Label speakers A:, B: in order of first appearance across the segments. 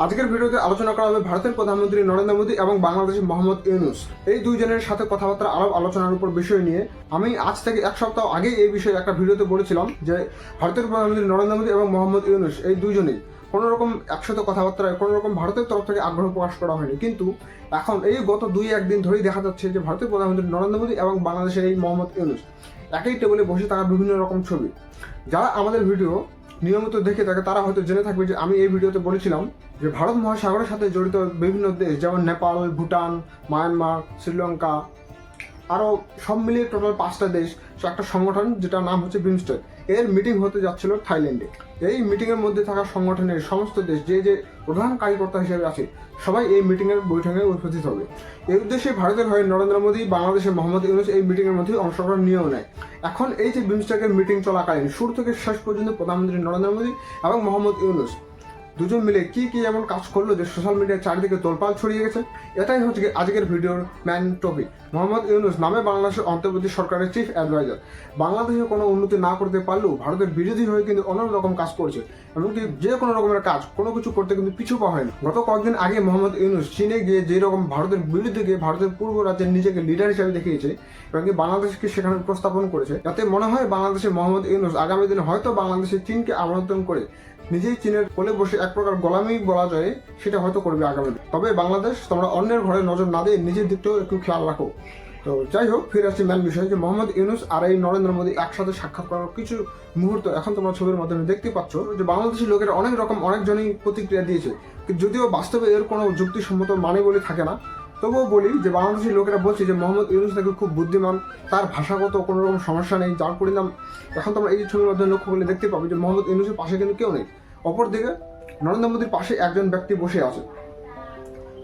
A: আজকের ভিডিওতে আলোচনা করা হবে ভারতের প্রধানমন্ত্রী নরেন্দ্র মোদী এবং বাংলাদেশের মোহাম্মদ ইউনুস। এই দুইজনের সাথে কথাবার্তা আলাপ আলোচনার উপর বিষয় নিয়ে আমি আজ থেকে এক সপ্তাহ আগে এই বিষয়ে একটা ভিডিওতে বলেছিলাম যে ভারতের প্রধানমন্ত্রী নরেন্দ্র মোদী এবং মোহাম্মদ ইউনুস, এই দুইজনেই কোনো রকম একসাথে কথাবার্তায়, কোনো রকম ভারতের তরফ থেকে আগ্রহ প্রকাশ করা হয়নি। কিন্তু এখন এই গত দুই একদিন ধরেই দেখা যাচ্ছে যে ভারতের প্রধানমন্ত্রী নরেন্দ্র মোদী এবং বাংলাদেশের এই মোহাম্মদ ইউনুস একই টেবিলে বসে থাকা বিভিন্ন রকম ছবি। যারা আমাদের ভিডিও নিয়মিত দেখে থাকে তারা হয়তো জেনে থাকবে যে আমি এই ভিডিওতে বলেছিলাম যে ভারত মহাসাগরের সাথে জড়িত বিভিন্ন দেশ, যেমন নেপাল, ভুটান, মায়ানমার, শ্রীলঙ্কা আরও সব মিলিয়ে টোটাল পাঁচটা দেশ, একটা সংগঠন যেটার নাম হচ্ছে বিমস্টেক এর মিটিং হতে যাচ্ছিল থাইল্যান্ডে। এই মিটিংয়ের মধ্যে থাকা সংগঠনের সমস্ত দেশ, যে যে প্রধান কার্যকর্তা হিসেবে আছে, সবাই এই মিটিংয়ের বৈঠকে উপস্থিত হবে। এই উদ্দেশ্যে ভারতের হয়ে নরেন্দ্র মোদী, বাংলাদেশের মোহাম্মদ ইউনুস এই মিটিংয়ের মধ্যে অংশগ্রহণ নিয়েও নেয়। এখন এই যে বিমস্টেকের মিটিং চলাকালীন, শুরু থেকে শেষ পর্যন্ত প্রধানমন্ত্রী নরেন্দ্র মোদী এবং মোহাম্মদ ইউনুস দুজন মিলে কি কি এমন কাজ করল যে সোশ্যাল মিডিয়ার চারিদিকে তোলপাল ছড়িয়ে গেছে? এটাই হচ্ছে আজকের ভিডিওর ম্যান টপিক মোহাম্মদ ইউনুস নামে বাংলাদেশের অন্তর্বর্তী সরকারের চিফ অ্যাডভাইজার বাংলাদেশে কোনো উন্নতি না করতে পারলেও ভারতের বিরোধী হয়ে কিন্তু অনেক রকম কাজ করছে। এমনকি যে কোনো রকমের কাজ, কোনো কিছু করতে কিন্তু পিছু পা হয়নি। গত কয়েকদিন আগে মোহাম্মদ ইউনুস চীনে গিয়ে যে রকম ভারতের বিরুদ্ধে গিয়ে ভারতের পূর্ব রাজ্যের নিজেকে লিডার হিসেবে দেখিয়েছে, এবং কি বাংলাদেশকে সেখানে উপস্থাপন করেছে, যাতে মনে হয় বাংলাদেশের মোহাম্মদ ইউনুস আগামী দিনে হয়তো বাংলাদেশের চীনকে আমন্ত্রণ করে নিজেই চীনের কোলে বসে এক প্রকার গোলামি বলা যায়, সেটা হয়তো করবে আগামী তবে বাংলাদেশ, তোমরা অন্যের ঘরে নজর না দিয়ে নিজের দিকটাও একটু খেয়াল রাখো। তো যাই হোক, ফিরে আসছি ম্যান বিষয়, যে মোহাম্মদ ইউনুস আর এই নরেন্দ্র মোদী একসাথে সাক্ষাৎ করার কিছু মুহূর্ত এখন তোমরা ছবির মাধ্যমে দেখতে পাচ্ছ, যে বাংলাদেশি লোকের অনেক রকম অনেকজনই প্রতিক্রিয়া দিয়েছে। যদিও বাস্তবে এর কোনো যুক্তিসম্মত মানে বলে থাকে না। তবুও বলি যে বাংলাদেশি লোকেরা বলছে যে মোহাম্মদ ইউনুস নাকি খুব বুদ্ধিমান, তার ভাষাগত কোনো রকম সমস্যা নেই, যার পরিণাম এখন তোমরা এই ছবির মাধ্যমে লক্ষ্য করলে দেখতে পাবে যে মোহাম্মদ ইউনুসের পাশে কিন্তু কেউ নেই। অপরদিকে নরেন্দ্র মোদীর পাশে একজন ব্যক্তি বসে আছে।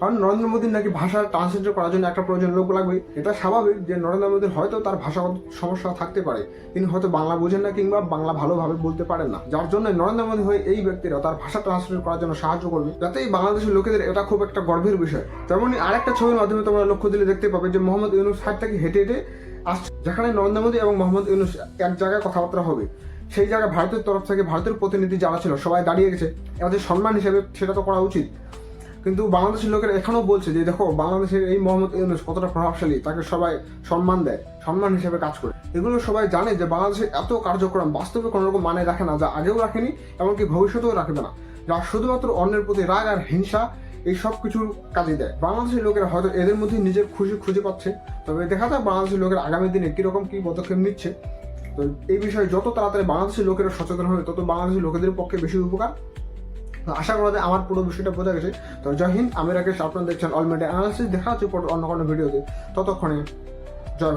A: কারণ নরেন্দ্র মোদীর নাকি ভাষা ট্রান্সলেট করার জন্য একটা প্রয়োজন লোক লাগবে। এটা স্বাভাবিক যে নরেন্দ্র মোদীর হয়তো তার ভাষাগত সমস্যা থাকতে পারে। তিনি হয়তো বাংলা বোঝেন না কিংবা বাংলা ভালোভাবে বলতে পারেন না। যার জন্য নরেন্দ্র মোদী হয়ে এই ব্যক্তিরা তার ভাষা ট্রান্সলেট করার জন্য সাহায্য করবে। যাতে এই বাংলাদেশের লোকেদের এটা খুব একটা গর্বের বিষয়। তেমনই আরেকটা ছবির মাধ্যমে তোমরা লক্ষ্য দিলে দেখতে পাবে যে মোহাম্মদ ইউনুস সাইড থেকে হেঁটে হেঁটে আসছে। যেখানে নরেন্দ্র মোদী এবং মোহাম্মদ ইউনুস এক জায়গায় কথাবার্তা হবে। সেই জায়গায় ভারতের তরফ থেকে ভারতের প্রতিনিধি যারা ছিল, সবাই দাঁড়িয়ে গেছে। এদের সম্মান হিসেবে সেটা তো করা উচিত। কিন্তু বাংলাদেশের লোকেরা এখনও বলছে যে, দেখো, বাংলাদেশের এই মোহাম্মদ ইউনুস কতটা প্রভাবশালী, তাকে সবাই সম্মান দেয়, সম্মান হিসেবে কাজ করে। এগুলো সবাই জানে যে বাংলাদেশের এত কার্যক্রম বাস্তবে কোনো রকম মানে রাখে না, যা আগেও রাখেনি, এমনকি ভবিষ্যতেও রাখবে না, যা শুধুমাত্র অন্যের প্রতি রাগ আর হিংসা, এই সব কিছুর কাজে দেয়। বাংলাদেশের লোকেরা হয়তো এদের মধ্যে নিজের খুশি খুঁজে পাচ্ছে, তবে দেখা যাক বাংলাদেশের লোকের আগামী দিনে কীরকম কি পদক্ষেপ নিচ্ছে। তো এই বিষয়ে যত তাড়াতাড়ি বাংলাদেশের লোকেরা সচেতন হবে, তত বাংলাদেশের লোকেদের পক্ষে বেশি উপকার। তো আশা করা যায় আমার পুরো বিষয়টা বোঝা গেছে। তো জয় হিন্দ, আমি রাকেশ, আপনারা দেখছেন অলমেডি অ্যানালিসিস দেখা হচ্ছে অন্য কোনো ভিডিওতে। ততক্ষণে, জয়